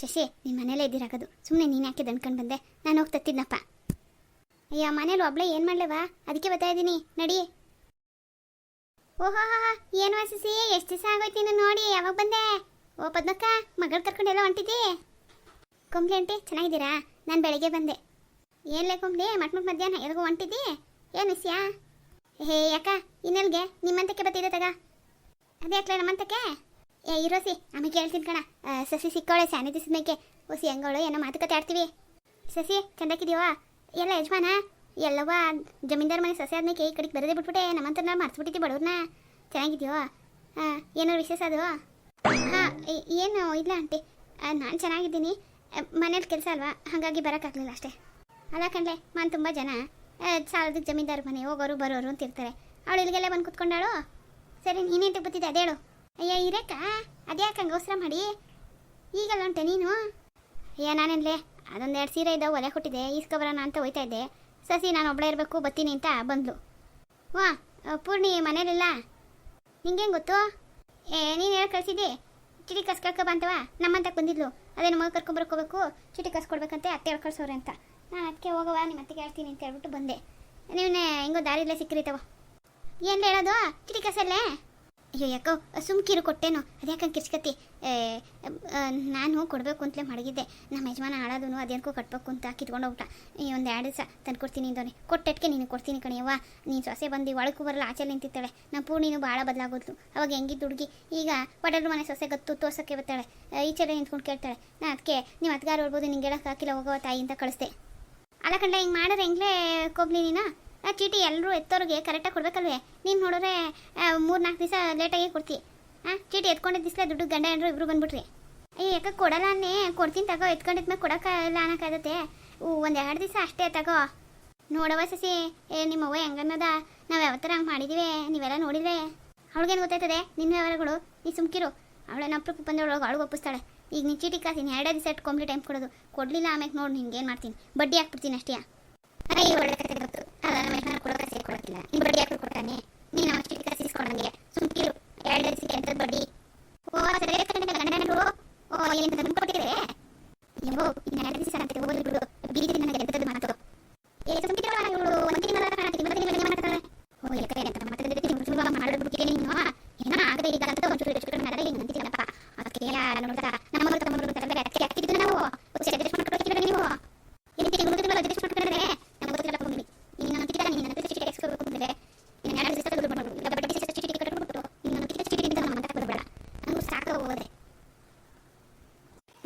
ಶಶಿ ನಿನ್ನ ಮನೇಲೇ ಇದ್ದಿರಾಗೋದು ಸುಮ್ಮನೆ ನೀನು ಯಾಕೆ ದಣ್ಕೊಂಡು ಬಂದೆ? ನಾನು ಹೋಗಿ ತತ್ತಿದ್ನಪ್ಪ ಅಯ್ಯ, ಮನೇಲಿ ಒಬ್ಳೆ ಏನು ಮಾಡ್ಲೇವಾ ಅದಕ್ಕೆ ಬರ್ತಾ ಇದ್ದೀನಿ. ನಡಿ. ಓಹೋ ಏನು ವಾಸಿಸಿ ಎಷ್ಟು ದಿವಸ ಆಗೋಯ್ತು ನೋಡಿ? ಯಾವಾಗ ಬಂದೆ? ಓ, ಪದ್ಮಕ್ಕ, ಮಗಳು ಕರ್ಕೊಂಡೆಲ್ಲ ಹೊಂಟಿದ್ದಿ? ಕುಂಬ್ಳಿ ಅಂಟಿ ಚೆನ್ನಾಗಿದ್ದೀರಾ? ನಾನು ಬೆಳಗ್ಗೆ ಬಂದೆ. ಏನ್ಲೇ ಕುಂಬ್ಲಿ ಮಟ್ ಮಟ್ ಮಧ್ಯಾಹ್ನ, ಎಲ್ಗೋ ಹೊಂಟಿದ್ದಿ? ಏನು ವಿಷಯ? ಹೇ ಯಾಕ ಇನ್ನೆಲ್ಗೆ? ನಿಮ್ಮಂತಕ್ಕೆ ಬತ್ತಿದೆ ತಗ. ಅದೇ ಅಕ್ಕ ನಮ್ಮಂತಕ್ಕೆ? ಏ ಇರೋಸಿ ಆಮೇಲೆ ಕೇಳ್ತೀನಿ ಕಣ. ಸಸಿ ಸಿಕ್ಕವಳೆ ಸ್ಯಾನಿಟೈಸ್ ಮೇಕೆ ಓಸಿ ಹೆಂಗವಳು ಏನೋ ಮಾತುಕತೆ ಆಡ್ತೀವಿ. ಸಸಿ ಚಂದಕ್ಕಿದೀವ ಎಲ್ಲ ಯಜಮಾನ? ಎಲ್ಲವ ಜಮೀನ್ದಾರ ಮನೆ ಸಸಿ ಆದ್ಮೇಲೆ ಈ ಕಡೆಗೆ ಬರದೇ ಬಿಟ್ಬಿಟ್ಟೆ ನಮ್ಮಂತನ ಮರ್ಸ್ಬಿಟ್ಟಿದ್ದಿ ಬಡವ್ರನ್ನ ಚೆನ್ನಾಗಿದ್ಯೋ ಹಾಂ ಏನೋ ವಿಶೇಷ ಅದು? ಹಾಂ ಏನು, ಇಲ್ಲ ಆಂಟಿ. ನಾನು ಚೆನ್ನಾಗಿದ್ದೀನಿ. ಮನೇಲಿ ಕೆಲಸ ಅಲ್ವಾ? ಹಾಗಾಗಿ ಬರೋಕ್ಕಾಗಲಿಲ್ಲ ಅಷ್ಟೇ. ಅಲ್ಲ ಕಣ್ಲೆ ನಾನು ತುಂಬ ಜನ. ಸಾಲದ ಜಮೀನ್ದಾರ್ ಮನೆ, ಹೋಗೋರು, ಬರೋರು ಅಂತ ಇರ್ತಾರೆ. ಅವಳು ಇಲ್ಲಿಗೆಲ್ಲ ಬಂದು ಕುತ್ಕೊಂಡಾಳು? ಸರಿ ನೀನೇಂತ ಗೊತ್ತಿದೆ ಅದೇಳು ಅಯ್ಯ, ಇರಕ್ಕ. ಅದ್ಯಾಕೆ ಹಂಗೆ ಅವಸರ ಮಾಡಿ? ಈಗಲ್ಲ ಉಂಟೆ ನೀನು? ಅಯ್ಯ ಅದೊಂದು ಎರಡು ಸೀರೆ ಇದ್ದಾವೆ ಒಲೆ ಕೊಟ್ಟಿದ್ದೆ. ಈಸ್ಕೊಬರೋಣ ಅಂತ ಹೋಯ್ತಾ ಇದ್ದೆ. ಸಸಿ, ನಾನು ಒಬ್ಬಳೇ ಇರಬೇಕು, ಬತ್ತೀನಿ ಅಂತ ಬಂದ್ಲು. ವಾ ಪೂರ್ಣಿ ಮನೇಲಿಲ್ಲ? ನಿಂಗೇನು ಗೊತ್ತು? ಏ, ನೀನು ಹೇಳಿ ಕಳಿಸಿದ್ದಿ? ಚಿಟಿ ಕಸ್ ಕಳ್ಕೊ ಬಂತವ ನಮ್ಮಂತ ಬಂದಿದ್ಲು ಅದೇನು ಮಗ ಕರ್ಕೊಂಬರ್ಕೋಬೇಕು ಚಿಟಿ ಕಸ್ಕೊಡ್ಬೇಕಂತೆ ಅತ್ತೆ ಹೇಳ್ ಕಳ್ಸೋರೆ ಅಂತ. ನಾನು ಅದಕ್ಕೆ ಹೋಗವ ನಿಮ್ಮ ಅತ್ತೆ ಹೇಳ್ತೀನಿ ಅಂತ ಹೇಳ್ಬಿಟ್ಟು ಬಂದೆ. ನೀವನ್ನೇ ಹೆಂಗೋ ದಾರಿಲೇ ಸಿಕ್ಕಿರಿತವ ಏನು ಹೇಳೋದು? ಚಿಟಿ ಕಸಲ್ಲೇ ಅಯ್ಯೋ, ಯಾಕೋ ಸುಮ್ಕಿರು ಕೊಟ್ಟೇನೋ. ಅದ್ಯಾಕಂಗೆ ಕಿರ್ಚ್ಕತಿ ನಾನು ಕೊಡಬೇಕು ಅಂತಲೇ ಮಡಗಿದ್ದೆ. ನಮ್ಮ ಯಜಮಾನ ಆಡೋದು ಅದೇನಕ್ಕೂ ಕಟ್ಬೇಕು ಅಂತ ಕಿತ್ಕೊಂಡು ಹೋಗ್ಬಿಟ್ಟ ಈ ಒಂದು ಎರಡು ದಿವಸ ತಂದು ಕೊಡ್ತೀನಿ ಅಂದವನೆ. ಕೊಟ್ಟೆಟ್ಕೆ ನೀನು ಕೊಡ್ತೀನಿ ಕಣಿಯವ್ವ ನೀನು ಸೊಸೆ ಬಂದು ಒಳಗೂ ಬರಲ್ಲ ಆಚೆ ನಿಂತಿರ್ತಾಳೆ ನಮ್ಮ ಪೂರ್ಣಿನೂ ಭಾಳ ಬದಲಾಗೋದ್ಲು. ಅವಾಗ ಹೆಂಗಿದ್ದು ಹುಡುಗಿ? ಈಗ ಒಡಲ್ರು ಮನೆ ಸೊಸೆ ಗತ್ತು ತೋರ್ಸೋಕ್ಕೆ ಬರ್ತಾಳೆ. ಈಚೆಡೆ ನಿಂತ್ಕೊಂಡು ಕೇಳ್ತಾಳೆ. ನಾನು ಅದಕ್ಕೆ ನೀವು ಅತ್ಗಾರ ಹೋಗ್ಬೋದು ನಿಂಗೆ ಹೇಳಕ್ಕೆ ಹಾಕಿಲ್ಲ, ಹೋಗೋ ತಾಯಿ ಅಂತ ಕಳಿಸ್ದೆ. ಅಲ್ಲ ಕಂಡ ಹಿಂಗೆ ಮಾಡಿದ್ರೆ ಹೆಂಗ್ಲೇ, ಕೊಬ್ಲಿ ನೀನು? ಆ, ಚೀಟಿ ಎಲ್ಲರೂ ಎತ್ತೋರಿಗೆ ಕರೆಕ್ಟಾಗಿ ಕೊಡ್ಬೇಕಲ್ವೇ? ನೀನು ನೋಡಿದ್ರೆ ಮೂರು ನಾಲ್ಕು ದಿವಸ ಲೇಟಾಗಿ ಕೊಡ್ತಿ. ಹಾಂ ಚೀಟಿ ಎತ್ಕೊಂಡಿದ್ದ ದಿವಸ ದುಡ್ಡು ಗಂಡ ಹೆಂಡ್ರು ಇಬ್ರು ಬಂದ್ಬಿಟ್ರಿ. ಅಯ್ಯ ಯಾಕೆ ಕೊಡಲ್ಲ ಕೊಡ್ತೀನಿ ತಗೋ ಎತ್ಕೊಂಡಿದ್ಮೇಲೆ ಕೊಡೋಕ್ಕಲ್ಲ ಅನ್ನೋಕ್ಕಾಗತ್ತೆ. ಒಂದು ಎರಡು ದಿವಸ ಅಷ್ಟೇ ತಗೋ. ನೋಡವ ಸಸಿ, ಏ ನಿಮ್ಮವ್ವ ಹೆಂಗನ್ನದ ನಾವು ಯಾವತ್ತರ ಹಂಗೆ ಮಾಡಿದ್ದೀವಿ ನೀವೆಲ್ಲ ನೋಡಿದ್ರೆ ಅವಳಿಗೇನು ಗೊತ್ತಾಯ್ತದೆ? ನಿನ್ನ ವ್ಯವಹಾರಗಳು, ನೀ ಸುಮ್ಕಿರು. ಅವಳೇನು ಅಪ್ರೂಪ ಬಂದವಳಗೆ ಅವಳಿಗೆ ಒಪ್ಪಿಸ್ತಾಳೆ. ಈಗ ನೀನು ಚೀಟಿ ಕಾಸಿನ ಎರಡೇ ದಿವಸ ಇಟ್ಕೊಂಬ್ಲಿ ಟೈಮ್ ಕೊಡೋದು. ಕೊಡಲಿಲ್ಲ ಆಮೇಲೆ ನೋಡಿ ನಿನ್ಗೆ ಏನು ಮಾಡ್ತೀನಿ. ಬಡ್ಡಿ ಹಾಕ್ಬಿಡ್ತೀನಿ ಅಷ್ಟೇ ಅಯ್ಯ ಒಳ್ಳೆ ಕತೆ ಗೊತ್ತು ಅಲ್ಲ ನಮ್ಮ ಯಜಮಾನ ಕೊಡೋ ನೀನು ಬಡ್ಡಿ ಯಾಕೆ ಕೊಡ್ತಾನೆ ನೀನು ಅವಷ್ಟು ಚೀಟಿ ಕಾಸು ಇಸ್ಕೊಂಡಂಗೆ ಸುಮ್ಕಿರು ಎರಡು ದಿವಸಕ್ಕೆ ಎಂಥದ್ದು ಬಡ್ಡಿ ಓ ಸರಿ ಕಣೆ ಗಂಡನರು ಓ ದುಡ್ಡು ಕೊಟ್ಟಿದ್ರೆ ಅಯ್ಯೋ ಇನ್ನು ಎರಡು ದಿವಸ ಅಂತ ಹೋಗಿ ಬಿಡು ಬೀದಿ ನನಗೆ ಎಂಥದ್ದು ಮಾತು ಏ ಸುಮ್ಕಿರು ಇವಳು ಒಂದು ತಿಂಗಳ ಕಾಣ್ತೀನಿ ಮತ್ತೆ ನಿಮಗೆ ಮಾಡ್ತಾಳೆ ಓ ಯಾಕೆ ಅಂತ ಮತ್ತೆ ಸುಲಭ ಮಾಡಿಬಿಡ್ತೀನಿ ನೀನು ಏನೋ ಆಗದೆ ಈಗ ಅಂತ ಒಂಚೂರು ಎಷ್ಟು ನಡೆದ ಹಿಂಗೆ ಅಂತಿದ್ದೀನಪ್ಪ ಅದಕ್ಕೆ ನೋಡ್ತಾ ನಮ್ಮ ಮಗಳು ತಗೊಂಡ್ಬಿಡ್ತಾರೆ ಅದಕ್ಕೆ ಆಗ್ತಿದ್ದು ನಾವು ಅಡ್ಜಸ್ಟ್ ಮಾಡ್ಕೊಳ್ತೀವಿ ನೀವು ಇದಕ್ಕೆ ಹುಡುಗರು ಅಡ್ಜಸ್ಟ್ ಮಾಡ್ಕೊಂಡ್ರೆ ನಮ್ಗೆ ಗೊತ್ತಿಲ್ಲ ಹೋಗಿ ನೀನು ನನ್ನ ತಿಕ್ಕ ನೀನು ನನ್ನ ಚೀಟಿ ಎಕ್ಸ್ಕೊಬೇಕು ಅಂದ್ರೆ ನೀನು ಎರಡು ದಿವಸ ದುಡ್ಡು ಮಾಡ್ಬೋದು ಇಲ್ಲ ಬಡ್ಡಿ ದಿವಸ ಚೀಟಿ ಕಟ್ಬಿಟ್ಟು ನೀನು ನನ್ನ ತಿಕ್ಕ ಚೀಟಿ ಇದ್ದ ನಮ್ಮ ಮಾತಾಡ್ಬೋದು ಬೇಡ ನನಗೂ ಸಾಕು ಹೋಗೋದೆ ಇಲ್ಲ ಇಲ್ಲ ಇಲ್ಲ ನಾನು ಸರ್ ಬಿಟ್ಟು ಕೊಟ್ಟಿದ್ದೆ ಮಾತಾಡು ಹ್ಞೂ ಸರಿ ಸರಿ ಈಗ ಎಲ್ಲಿ ಕೊಟ್ಟಿದ್ದೀರಿ ಬ್ಲೌಸ್ ಹೊಲಿಯೋದಕ್ಕೆ ಇನ್ನೇನು ರಾಮಾಚಾರ್ಯ ಎರಡು ರೂಪಾಯಿ ಕೊಟ್ಟಿದ್ದೀನಿ ಓ ಚೆನ್ನಾಗಿ ಬಂದರೆ ಎಷ್ಟು ರೂಪಾಯಿ ತಗೋತಾರೆ ಒಂದು ರೊಕ್ಕ ಹೊಲಿಯೋದಕ್ಕೆ ಸರಿ ಸರಿ ನೀವೆಲ್ಲ ಕೊಡ್ತೀವಲ್ಲ ನೀವೆಲ್ಲ ಪ್ಯಾಕ್ ಬಿಡ್ತೀರಿ ಅಲ್ಲೇ ಇಲ್ಲ ಇಲ್ಲ ಆಂಟಿ ನಾನು ಸಿಟಿಗೆ ಹೋಗ್ತಿದ್ದೆ ಬಂದಿರಿ ಇಲ್ಲವೇ ನಮ್ಮಂತ ಒಂದು ಹುಡುಗಿ ಅವಳ ಬಂದಾಗಿಂತ ಅವಳ ಕಡೆ ಕೊಡ್ತಿದ್ದೀನಿ ಅವಳ ಚೆನ್ನಾಗಿ ಕೊಡ್ತಾರೆ ನಮ್ಮ ಮನೆಯಲ್ಲಿ ಅವಳ ಕೊಡೋದು ವಾ ಹಂಗಲ್ಲ ಎಷ್ಟು ಬಂದಳು ಅವಳು ಡಿಸೈನ್ ಮೇಲೆ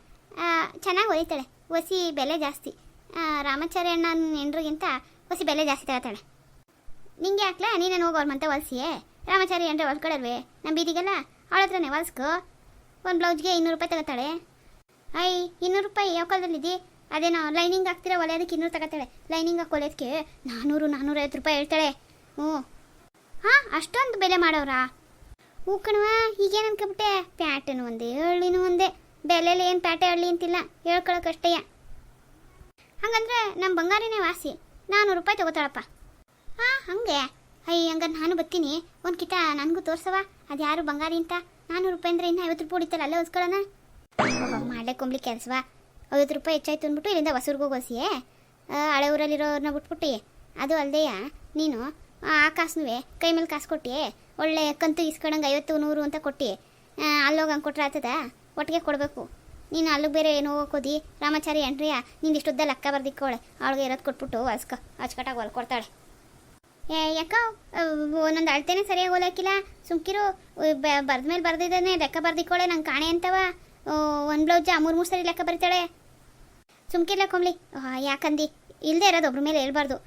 ಚೆನ್ನಾಗಿ ಹೊಲಿತಾಳೆ ಒಸಿ ಬೆಲೆ ಜಾಸ್ತಿ. ರಾಮಾಚಾರ್ಯ ಅಣ್ಣ ಹೆಂಡ್ರಿಗಿಂತ ಒಸಿ ಬೆಲೆ ಜಾಸ್ತಿ ತಗೋತಾಳೆ. ನಿಂಗೆ ಹಾಕ್ಲಾ ನೀನೇನು ಹೋಗೋರು ಮತ್ತೆ ಹೊಲ್ಸಿಯೇ ರಾಮಾಚಾರಿ ಹೊಲ್ಕೊಡಲ್ವೇ ನಮ್ಮ ಬೀದಿಗೆಲ್ಲ ಅವಳ ಹತ್ರನೇ ಹೊಲ್ಸ್ಕೊ ಒಂದು ಬ್ಲೌಸ್ಗೆ ಇನ್ನೂರು ರೂಪಾಯಿ ತಗೋತಾಳೆ. ಐ, ಇನ್ನೂರು ರೂಪಾಯಿ ಯಾವ ಕಾಲದಲ್ಲಿದ್ದಿ ಅದೇನೋ ಲೈನಿಂಗ್ ಹಾಕ್ತಿರ ಒಲೆಯೋದಕ್ಕೆ ಇನ್ನೂರು ತಗೋತಾಳೆ. ಲೈನಿಂಗ್ ಹಾಕಿ ನಾನ್ನೂರು ನಾನ್ನೂರೈವತ್ತು ರೂಪಾಯಿ ಹೇಳ್ತಾಳೆ. ಹ್ಞೂ. ಹಾಂ, ಅಷ್ಟೊಂದು ಬೆಲೆ ಮಾಡೋರಾ ಹೂ ಕಣವ ಈಗೇನು ಅನ್ಕೊಬಿಟ್ಟೆ? ಪ್ಯಾಟನು ಒಂದೇ, ಹಳ್ಳಿನೂ ಒಂದೇ. ಬೆಲೆಲಿ ಏನು ಪ್ಯಾಟೆ ಹಳ್ಳಿ ಅಂತಿಲ್ಲ ಹೇಳ್ಕೊಳಕ್ಕಷ್ಟೇಯ ಹಂಗಂದ್ರೆ ನಮ್ಮ ಬಂಗಾರಿನೇ ವಾಸಿ ನಾನ್ನೂರು ರೂಪಾಯಿ ತಗೋತಾಳಪ್ಪ. ಹಾಂ ಹಂಗೆ. ಅಯ್ಯ ಹಂಗಾರೆ ನಾನು ಬರ್ತೀನಿ ಒಂದು ಕಿತ ನನಗೂ ತೋರ್ಸವ ಅದು ಯಾರು ಬಂಗಾರಿ ಅಂತ? ನಾನ್ನೂರು ರೂಪಾಯಿ ಅಂದರೆ ಇನ್ನೂ ಐವತ್ತು ರೂಪಾಯಿ ಹೊಡಿತಲ್ಲ ಅಲ್ಲೇ ಹೊಸ್ಕೊಳ್ಳೋಣ ಮಾಡ್ಲೇ ಕೊಂಬ್ಲಿ ಕೆಲಸವ ಐವತ್ತು ರೂಪಾಯಿ ಹೆಚ್ಚಾಯ್ತು ಅಂದ್ಬಿಟ್ಟು ಇಲ್ಲಿಂದ ಹೊಸೂರ್ಗೆ ಹೋಗೋಸಿಯೇ ಹಳೆ ಊರಲ್ಲಿರೋರನ್ನ ಬಿಟ್ಬಿಟ್ಟು. ಅದು ಅಲ್ಲದೆಯ ನೀನು ಆ ಕಾಸುವೆ ಕೈ ಮೇಲೆ ಕಾಸು ಕೊಟ್ಟಿ ಒಳ್ಳೆ ಕಂತು ಇಸ್ಕೊಂಡಂಗೆ ಐವತ್ತು ನೂರು ಅಂತ ಕೊಟ್ಟಿ. ಅಲ್ಲೋಗಿ ಹಂಗೆ ಕೊಟ್ರೆ ಆತದ? ಒಟ್ಟಿಗೆ ಕೊಡಬೇಕು. ನೀನು ಅಲ್ಲಿಗೆ ಬೇರೆ ಏನೋ ಹೋಗೋದಿ ರಾಮಾಚಾರಿ ಎಂಟ್ರಿಯ ನಿಂದು ಇಷ್ಟುದ್ದ ಲೆಕ್ಕ ಬರ್ದಿಕ್ಕೋಳೆ. ಅವಳಿಗೆ ಇರೋದು ಕೊಟ್ಬಿಟ್ಟು ಅಸ್ಕ, ಅಚ್ಚುಕಟ್ಟಾಗಿ ಹೊಲ್ಕೊಡ್ತಾಳೆ ಏ, ಯಾಕ ಒಂದೊಂದು ಅಳ್ತೇನೆ ಸರಿಯಾಗಿ ಓಲಾಕಿಲ್ಲ ಸುಮ್ಕಿರು ಬರ್ದ ಮೇಲೆ ಬರ್ದಿದ್ದಾನೆ, ಲೆಕ್ಕ ಬರ್ದಿಕ್ಕೋಳೆ, ನಂಗೆ ಕಾಣೆ ಅಂತವ. ಒಂದು ಬ್ಲೌಜ್ ಮೂರು ಮೂರು ಸರಿ ಲೆಕ್ಕ ಬರ್ತಾಳೆ. ಸುಮ್ಕಿರ್ಲ ಕೊಂಬ್ಲಿ ಯಾಕಂದಿ? ಇಲ್ಲದೆ ಇರೋದು ಒಬ್ರ ಮೇಲೆ ಹೇಳ್ಬಾರ್ದು.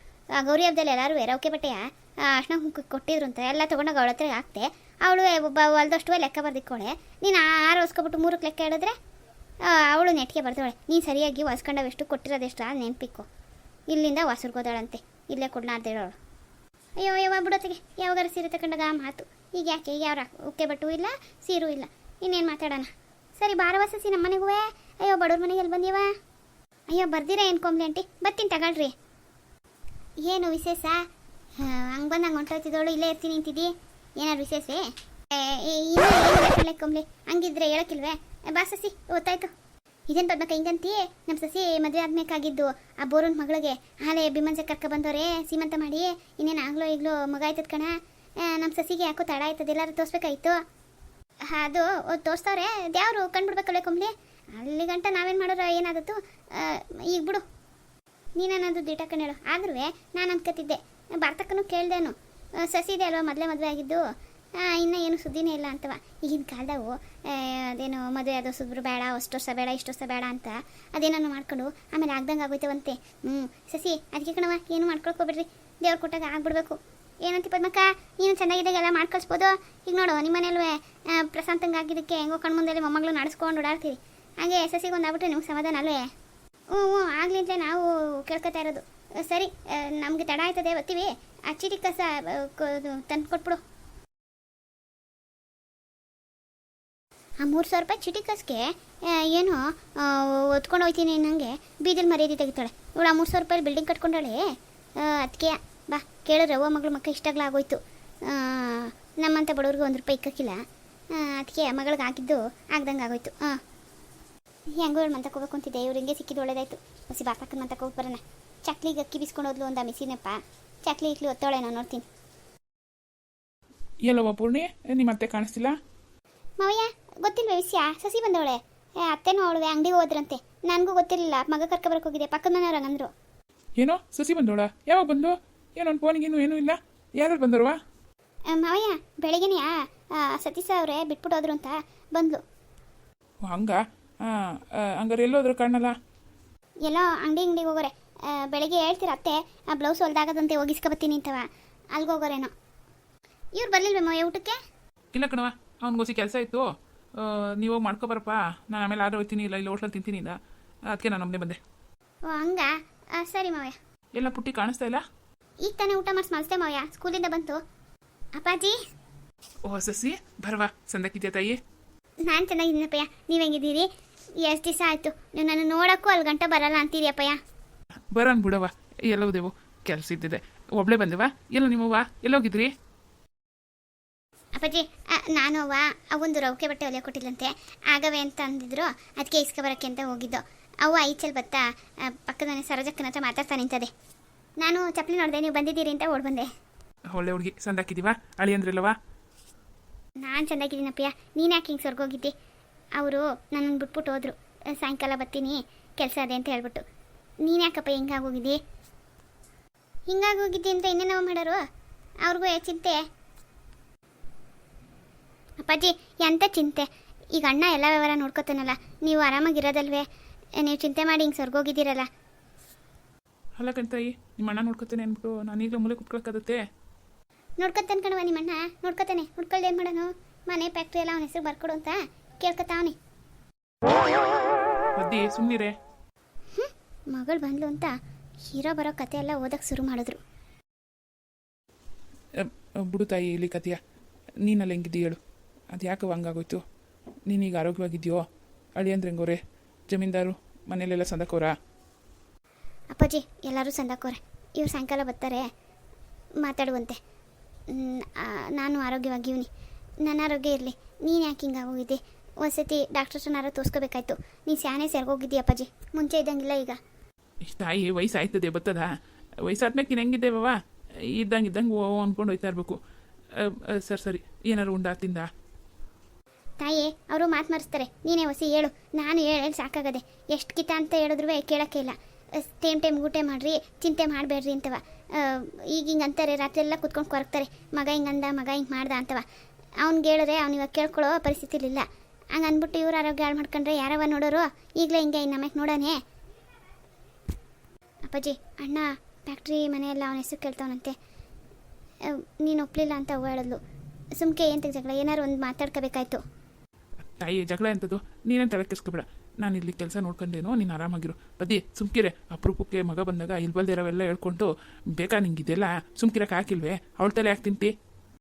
ಗೌರಿ ಹಬ್ಬದಲ್ಲಿ ಎಲ್ಲರೂ ಎರೋಕೆ ಬಟ್ಟೆಯ? ಅರ್ಶನ ಕೊಟ್ಟಿದ್ರು ಅಂತ ಎಲ್ಲ ತೊಗೊಂಡೋಗಿ ಅವಳ ಹತ್ರ ಹಾಕ್ತೆ ಅವಳು ಹೊಲ್ದಷ್ಟು ಲೆಕ್ಕ ಬರ್ದಿಕ್ಕೋಳೆ. ನೀನು ಆರು ಹೊಸ್ಕೊಬಿಟ್ಟು ಮೂರಕ್ಕೆ ಲೆಕ್ಕ ಹೇಳಿದ್ರೆ ಅವಳು ನೆಟ್ಟಿಗೆ ಬರ್ತಾಳೆ ನೀನು ಸರಿಯಾಗಿ ಹೊಸ್ಕೊಂಡವೆಷ್ಟು ಕೊಟ್ಟಿರೋದೆಷ್ಟು ಅದು ನೆನಪಿಕ್ಕು. ಇಲ್ಲಿಂದ ಹೊಸರ್ಗೋದಾಳಂತೆ. ಇಲ್ಲೇ ಕೊಡ್ಲಾರ್ದೇಳವಳು ಅಯ್ಯೋ ಯಾವ ಬಿಡೋತಿಗೆ ಯಾವಾಗಾರ ಸೀರೆ ತಗೊಂಡಾಗ ಆ ಮಾತು. ಈಗ ಯಾಕೆ? ಈಗ ಯಾವ್ರ ಉಕ್ಕೆ ಬಟ್ಟು ಇಲ್ಲ, ಸೀರು ಇಲ್ಲ. ಇನ್ನೇನು ಮಾತಾಡೋಣ? ಸರಿ, ಬಾರ ಸಿ ನಮ್ಮ ಮನೆಗೂ ಅಯ್ಯೋ, ಬಡವ್ರ ಮನೆಗೆ ಎಲ್ಲಿ ಬಂದೀವ? ಅಯ್ಯೋ, ಬರ್ದಿರ ಏನು ಕೊಂಬ್ಲಿ ಬರ್ತೀನಿ ತಗೊಳ್ರಿ. ಏನು ವಿಶೇಷ? ಹಂಗೆ ಬಂದು ಹಂಗೆ ಇಲ್ಲೇ ಇರ್ತೀನಿ ಅಂತಿದ್ದಿ? ಏನಾರು ವಿಶೇಷ? ಇನ್ನೂ ಕೊಂಬ್ಲಿ ಹಂಗಿದ್ರೆ ಹೇಳಕ್ಕಿಲ್ವೇ? ಬಾ ಸಸಿ ಗೊತ್ತಾಯ್ತು ಇದೇನು ಪದ್ಮಕ ಹಿಂಗಂತಿ? ನಮ್ಮ ಸಸಿ ಮದುವೆ ಆದ್ಮೇಕಾಗಿದ್ದು ಆ ಬೋರನ್ ಮಗಳಿಗೆ. ಹಾಲೆ ಬಿಮನ್ಸೆ ಕರ್ಕ ಬಂದವ್ರೆ, ಸೀಮಂತ ಮಾಡಿ. ಇನ್ನೇನು ಆಗ್ಲೋ ಈಗ್ಲೋ ಮಗ ಆಯ್ತದ ಕಣ? ನಮ್ಮ ಸಸಿಗೆ ಯಾಕೋ ತಡ ಆಯ್ತದ ಎಲ್ಲರೂ ತೋರಿಸ್ಬೇಕಾಯ್ತು? ಅದು ತೋರಿಸ್ತವ್ರೆ? ದೇವ್ರು ಕಂಡ್ಬಿಡ್ಬೇಕಲ್ಲ ಕೊಂಬ್ಲಿ ಅಲ್ಲಿ ಗಂಟ ನಾವೇನು ಮಾಡೋರು ಏನಾದತ್ತು ಈಗ ಬಿಡು. ನೀನನ್ನದು ದಿಟ ಕಣ್ಣೇಳು. ಆದ್ರೂ ನಾನು ಅನ್ಕೋತಿದ್ದೆ ಬರ್ತಕ್ಕನು ಕೇಳ್ದೇನು ಸಸಿದೆ ಅಲ್ವಾ, ಮೊದಲೇ ಮದುವೆ ಆಗಿದ್ದು? ಇನ್ನೂ ಏನು ಸುದ್ದಿನೇ ಇಲ್ಲ ಅಂತವ. ಈಗಿನ ಕಾಲದವು ಅದೇನೋ ಅದೇನು ಮದುವೆ ಅದು ಸುಬ್ರು ಬೇಡ, ಅಷ್ಟು ವರ್ಷ ಬೇಡ, ಇಷ್ಟು ವರ್ಷ ಬೇಡ ಅಂತ ಅದೇನನ್ನು ಮಾಡ್ಕೊಂಡು ಆಮೇಲೆ ಆಗ್ದಂಗೆ ಆಗೋಯ್ತವಂತೆ. ಹ್ಞೂ ಸಸಿ, ಅದಕ್ಕೆ ಕಣವ ಏನು ಮಾಡ್ಕೊಳ್ಕೊಬಿಡ್ರಿ ದೇವ್ರು ಕೊಟ್ಟಾಗ ಆಗ್ಬಿಡ್ಬೇಕು. ಏನಂತ ಪದ್ಮಕ್ಕ, ನೀನು ಚೆನ್ನಾಗಿದ್ದಾಗ ಎಲ್ಲ ಮಾಡ್ಕಳಿಸ್ಬೋದು ಈಗ ನೋಡು, ನಿಮ್ಮ ಮನೇಲೂ ಪ್ರಶಾಂತಂಗೆ ಆಗಿದ್ದಕ್ಕೆ ಹೆಂಗೋ ಕಣ್ಮುಂದಲ್ಲಿ ಮೊಮ್ಮಗಳು ನಡೆಸ್ಕೊಂಡು ಓಡಾಡ್ತೀರಿ ಹಾಗೆ ಸಸಿಗೆ ಒಂದು ಆಗ್ಬಿಟ್ರೆ ನಿಮ್ಗೆ ಸಮಾಧಾನ ಅಲ್ವೇ? ಹ್ಞೂ ಹ್ಞೂ ಆಗ್ಲಿಂದಲೇ ನಾವು ಕೇಳ್ಕೊತಾ ಇರೋದು. ಸರಿ ನಮಗೆ ತಡ ಆಯ್ತದೆ ಒತ್ತೀವಿ. ಆ ಚೀಟಿ ಕಸ ತಂದು ಕೊಟ್ಬಿಡು. ಆ ಮೂರು ಸಾವಿರ ರೂಪಾಯಿ ಚೀಟಿ ಕಸ್ಗೆ ಏನು ಒತ್ಕೊಂಡು ಹೋಯ್ತೀನಿ ನನಗೆ ಬೀದಿಲ್ ಮರ್ಯಾದೆ ತೆಗಿತಾಳೆ. ಇವಳು ಆ ಮೂರು ಸಾವಿರ ರೂಪಾಯಿ ಬಿಲ್ಡಿಂಗ್ ಕಟ್ಕೊಂಡಾಳೆ. ಅದಕ್ಕೆ ಬಾ ಕೇಳಿದ್ರೆ ಅವ್ವ ಮಗಳು ಮಕ್ಕ ಇಷ್ಟಾಗ್ಲ ಆಗೋಯ್ತು ಆ, ನಮ್ಮಂಥ ಬಡವ್ರಿಗೆ ಒಂದು ರೂಪಾಯಿ ಇಕ್ಕಕ್ಕಿಲ್ಲ ಅದಕ್ಕೆ ಮಗಳಿಗೆ ಹಾಕಿದ್ದು ಆಗ್ದಂಗೆ ಆಗೋಯ್ತು. ಹಾಂ ಹೆಂಗೋ ಮಂತಕ್ಕೆ ಹೋಗ್ಬೇಕು ಅಂತಿದ್ದೆ. ಇವ್ರು ಹಿಂಗೆ ಸಿಕ್ಕಿದ್ದು ಒಳ್ಳೇದಾಯ್ತು. ಹಸಿ ಬಾತಕ್ಕನ ಮಂತಕ್ಕೆ ಹೋಗಿ ಬರೋಣ. ಚಕ್ಲಿಗೆ ಅಕ್ಕಿ ಬಿಸ್ಕೊಂಡು ಹೋದ್ಲು ಒಂದು ಮಿಸಿನಪ್ಪ ಚಕ್ಲಿ ಇಟ್ಲಿ ಒತ್ತೋಳೆ ನಾನು ನೋಡ್ತೀನಿ. ಎಲ್ಲವ ಪೂರ್ಣಿ? ನಿಮ್ಮ ಅತ್ತೆ ಕಾಣಿಸ್ತಿಲ್ಲ? ಮಾವಯ್ಯ ಗೊತ್ತಿಲ್ವ ವಿಷಯ? ಸಸಿ ಬಂದವಳೆ. ಏ ಅತ್ತೆನೂ ಅವಳು ಅಂಗಡಿಗೆ ಹೋದ್ರಂತೆ. ನನಗೂ ಗೊತ್ತಿರಲಿಲ್ಲ. ಮಗ ಕರ್ಕ ಬರಕ್ಕೆ ಹೋಗಿದೆ. ಪಕ್ಕದ ಮನೆಯವ್ರ ಹಂಗಂದ್ರು. ಏನೋ? ಸಸಿ ಬಂದೋಳ ಯಾವಾಗ ಬಂದು ಏನೋ ಫೋನಿಗೆ ಫೋನಿಗೇನು ಏನೂ ಇಲ್ಲ? ಯಾರು ಬಂದರುವ ಆ, ಮಾವಯ್ಯ ಸತೀಶ ಅವರೇ ಬಿಟ್ಬಿಟ್ಟು ಹೋದ್ರು ಅಂತ ಬಂದ್ಲು. ಹಂಗ? ಹಂಗಾರೆ ಎಲ್ಲೋದ್ರು ಕಾಣಲ್ಲ? ಎಲ್ಲೋ ಅಂಗಡಿ ಅಂಗಡಿಗೆ ಹೋಗೋರೆ. ಬೆಳಗ್ಗೆ ಹೇಳ್ತೀರ ಅತ್ತೆ ಆ ಬ್ಲೌಸ್ ಹೊಲ್ದಾಗದಂತೆ ಹೋಗಿಸ್ಕೊಬತ್ತೀನಿ ಅಂತವ. ಅಲ್ಗೆ ಹೋಗೋರೇನೋ. ಇವ್ರು ಬರಲಿಲ್ವೇ ಮಾವಯ್ಯ ಊಟಕ್ಕೆ? ಇಲ್ಲ ಕಣವ ಅವ್ನಿಗೋಸಿ ಕೆಲಸ ಇತ್ತು. ನೀವು ಹೋಗಿ ಮಾಡ್ಕೊಬರಪ್ಪ ನಾನು ಆಮೇಲೆ ಆರ್ಡರ್ ಹೋಗ್ತೀನಿ ಇಲ್ಲ ಇಲ್ಲಿ ಹೋಟ್ಲಲ್ಲಿ ತಿಂತೀನಿ ಇಲ್ಲ ಅದಕ್ಕೆ ನಾನು ನಮ್ಮನೆ ಬಂದೆ. ಓ ಹಂಗ? ಸರಿ ಮಾವಯ್ಯ. ಎಲ್ಲ ಪುಟ್ಟಿ ಕಾಣಿಸ್ತಾ ಇಲ್ಲ? ಈಗ ತಾನೇ ಊಟ ಮಾಡಿಸ್ ಮಲ್ಸ್ತೆ ಮಾವಯ್ಯ ಸ್ಕೂಲಿಂದ ಬಂತು. ಅಪ್ಪಾಜಿ? ಓ ಸಸಿ ಬರವಾ ಸಂದಕ್ಕಿದ್ಯಾ ತಾಯಿ? ನಾನು ಚೆನ್ನಾಗಿದ್ದೀನಪ್ಪಯ್ಯ ನೀವು ಹೆಂಗಿದ್ದೀರಿ? ಎಷ್ಟು ದಿವಸ ಆಯಿತು ನೀವು ನನ್ನ ನೋಡೋಕ್ಕೂ ಅಲ್ಲಿ ಗಂಟೆ ಬರಲ್ಲ ಅಂತೀರಿ ಅಪ್ಪಯ್ಯ. ಬರೋನ್ ಬಿಡವ ಎಲ್ಲೋದೇವು ಕೆಲಸ ಇದ್ದಿದೆ. ಒಬ್ಳೆ ಬಂದೆವಾ ಎಲ್ಲ ನಿಮ್ಮವ್ವ? ಎಲ್ಲೋಗಿದ್ರಿ? ಅಪ್ಪಾಜಿ ನಾನು ಅವ್ವ ಅವೊಂದು ರೌಕೆ ಬಟ್ಟೆ ಒಲೆ ಕೊಟ್ಟಿಲ್ಲಂತೆ ಆಗವೆ ಅಂತ ಅಂದಿದ್ರು. ಅದಕ್ಕೆ ಇಸ್ಕ ಬರೋಕ್ಕೆ ಅಂತ ಹೋಗಿದ್ದು. ಅವ್ವ ಐಚಲ್ ಬತ್ತಾ ಪಕ್ಕದ ಸರೋಜಕ್ಕನ ಹತ್ರ ಮಾತಾಡ್ತಾ ನಿಂತದೆ. ನಾನು ಚಪ್ಪಲಿ ನೋಡಿದೆ ನೀವು ಬಂದಿದ್ದೀರಿ ಅಂತ ಓಡ್ ಬಂದೆ. ಒಳ್ಳೆ ಹುಡುಗಿ. ಸಂದಾಕಿದ್ದೀವಾ ಅಳಿ ಅಂದ್ರಲ್ಲವಾ ನಾನು ಚೆನ್ನಾಗಿದ್ದೀನಪ್ಪಯ್ಯ ನೀನು ಯಾಕೆ ಹಿಂಗೆ ಸ್ವರ್ಗೋಗಿದ್ದೆ? ಅವರು ನನ್ನನ್ನು ಬಿಟ್ಬಿಟ್ಟು ಹೋದ್ರು. ಸಾಯಂಕಾಲ ಬರ್ತೀನಿ ಕೆಲಸ ಅದೇ ಅಂತ ಹೇಳ್ಬಿಟ್ಟು. ನೀನು ಯಾಕಪ್ಪ ಹಿಂಗಾಗೋಗಿದ್ದಿ ಹಿಂಗಾಗೋಗಿದ್ದಿ ಅಂತ ಇನ್ನೇನವ ಮಾಡೋರು? ಅವ್ರಿಗೂ ಏ ಚಿಂತೆ? ಅಪ್ಪಾಜಿ ಎಂತ ಚಿಂತೆ? ಈಗ ಅಣ್ಣ ಎಲ್ಲ ವ್ಯವಹಾರ ನೋಡ್ಕೊತಾನಲ್ಲ ನೀವು ಆರಾಮಾಗಿರೋದಲ್ವೇ ನೀವು ಚಿಂತೆ ಮಾಡಿ ಹಿಂಗೆ ಸ್ವರ್ಗೋಗಿದ್ದೀರಲ್ಲ ಅಲ್ಲ ಕಣ್ತಾಯಿ ನಿಮ್ಮ ಅಣ್ಣ ನೋಡ್ಕೊತಾನೆ ಅಂದ್ಬಿಟ್ಟು ನಾನು ಈಗಲೂ ಮೂಲೆ ಕುತ್ಕೊಳಕ್ಕಾಗುತ್ತೆ? ನೋಡ್ಕೊತಾನೆ ಕಣವ ನಿಮ್ಮ ಅಣ್ಣ ನೋಡ್ಕೊತಾನೆ. ನೋಡ್ಕೊಳ್ದೆ ಏನು ಮಾಡೋನು? ಮನೆ ಫ್ಯಾಕ್ಟ್ರಿ ಎಲ್ಲ ಅವನ ಹೆಸರು ಬರ್ಕೊಡು ಅಂತ ಕೇಳ್ಕೊತಾವನೆ ಸುಮ್ಮನಿರೇ ಮಗಳು ಬಂದ್ಲು ಅಂತ ಹೀರೋ ಬರೋ ಕತೆ ಎಲ್ಲ ಓದಕ್ಕೆ ಶುರು ಮಾಡಿದ್ರು. ಬಿಡು ತಾಯಿ ಇಲ್ಲಿ ಕತೆಯ. ನೀನಲ್ಲಿ ಹೆಂಗಿದ್ದೀ ಹೇಳು. ಅದು ಯಾಕೆ ಹಂಗಾಗೋಯ್ತು? ನೀನೀಗ ಆರೋಗ್ಯವಾಗಿದ್ಯೋ? ಅಳಿ ಅಂದ್ರೆ ಹೆಂಗೋರೆ? ಜಮೀನ್ದಾರು ಮನೇಲೆಲ್ಲ ಸಂದಕೋರ? ಅಪ್ಪಾಜಿ ಎಲ್ಲರೂ ಸಂದಕೋರೆ. ಇವ್ರು ಸಾಯಂಕಾಲ ಬರ್ತಾರೆ. ಮಾತಾಡುವಂತೆ. ನಾನು ಆರೋಗ್ಯವಾಗಿವ್ನಿ. ನನ್ನ ಆರೋಗ್ಯ ಇರಲಿ. ನೀನು ಯಾಕೆ ಹಿಂಗಾಗೋಗಿದ್ದೆ ಒಂದ್ಸತಿ ಡಾಕ್ಟರ್ ಹತ್ರನಾರ ತೋರಿಸ್ಕೋಬೇಕಾಯ್ತು. ನೀನು ಸ್ಯಾನೇ ಸೇರ್ಗೋಗಿದ್ದಿ ಅಪ್ಪಾಜಿ. ಮುಂಚೆ ಇದ್ದಂಗಿಲ್ಲ ಈಗ. ತಾಯಿ ವಯಸ್ಸಾಯ್ತದೆ, ಬತ್ತದ? ವಯಸ್ಸಾದ್ಮೇಲೆ ಹೆಂಗಿದ್ದೆ ಹೆಂಗಿದ್ದೇವವ ಇದ್ದಂಗೆ ಇದ್ದಂಗೆ ಓ ಅಂದ್ಕೊಂಡು ಹೋಯ್ತಾ ಇರಬೇಕು. ಸರಿ ಸರಿ. ಏನಾರು ಉಂಡ ತಿಂದ? ತಾಯಿ, ಅವರು ಮಾತು ಮರೆಸ್ತಾರೆ. ನೀನೇ ಹೊಸಿ ಹೇಳು. ನಾನು ಹೇಳಿ ಸಾಕಾಗದೆ. ಎಷ್ಟು ಕಿತ ಅಂತ ಹೇಳಿದ್ರು ಕೇಳೋಕ್ಕೆ ಇಲ್ಲ. ಟೈಮ್ ಟೈಮ್ ಊಟ ಮಾಡ್ರಿ, ಚಿಂತೆ ಮಾಡಬೇಡ್ರಿ ಅಂತವ. ಈಗ ಹಿಂಗೆ ಅಂತಾರೆ, ರಾತ್ರಿ ಎಲ್ಲ ಕುತ್ಕೊಂಡು ಕೊರಗ್ತಾರೆ. ಮಗ ಹಿಂಗೆ ಅಂದ, ಮಗ ಹಿಂಗೆ ಮಾಡ್ದ ಅಂತವ. ಅವ್ನಿಗೆ ಹೇಳಿದ್ರೆ ಅವ್ನು ಕೇಳ್ಕೊಳ್ಳೋ ಪರಿಸ್ಥಿತಿಲಿಲ್ಲ. ಹಂಗೆ ಅಂದ್ಬಿಟ್ಟು ಇವ್ರು ಆರೋಗ್ಯ ಹಾಳು ಮಾಡ್ಕೊಂಡ್ರೆ ಯಾರವ ನೋಡೋರು? ಈಗಲೇ ಹಿಂಗೆ ನಮಗೆ ನೋಡೋಣ ಅಪ್ಪಾಜಿ, ಅಣ್ಣ ಫ್ಯಾಕ್ಟ್ರಿ ಮನೆಯೆಲ್ಲ ಅವನ ಹೆಸರು ಕೇಳ್ತಾವನಂತೆ. ನೀನು ಒಪ್ಪಲಿಲ್ಲ ಅಂತ ಅವ್ವ ಸುಮ್ಕೆ ಏನು ಜಗಳ, ಏನಾರು ಒಂದು ಮಾತಾಡ್ಕೋಬೇಕಾಯ್ತು. ತಾಯಿ ಜಗಳ ಎಂಥದ್ದು ನೀನೇನು ತಲೆ ಕೆಸ್ಕೊಬೇಡ ನಾನು ಇಲ್ಲಿ ಕೆಲಸ ನೋಡ್ಕೊಂಡೇನೋ, ನೀನು ಆರಾಮಾಗಿರು. ಬದಿ ಸುಮ್ಕಿರೆ, ಅಪ್ರೂಪಕ್ಕೆ ಮಗ ಬಂದಾಗ ಇಲ್ಬಲ್ದಿರೋವೆಲ್ಲ ಹೇಳ್ಕೊಂಡು, ಬೇಕಾ ನಿಂಗೆ ಇದೆಲ್ಲ ಸುಮ್ಕಿರಕ್ಕೆ ಹಾಕಿಲ್ವೇ? ಅವಳ ತಲೆ ಹಾಕ್ತಿಂತಿ ತಿಂತಿ?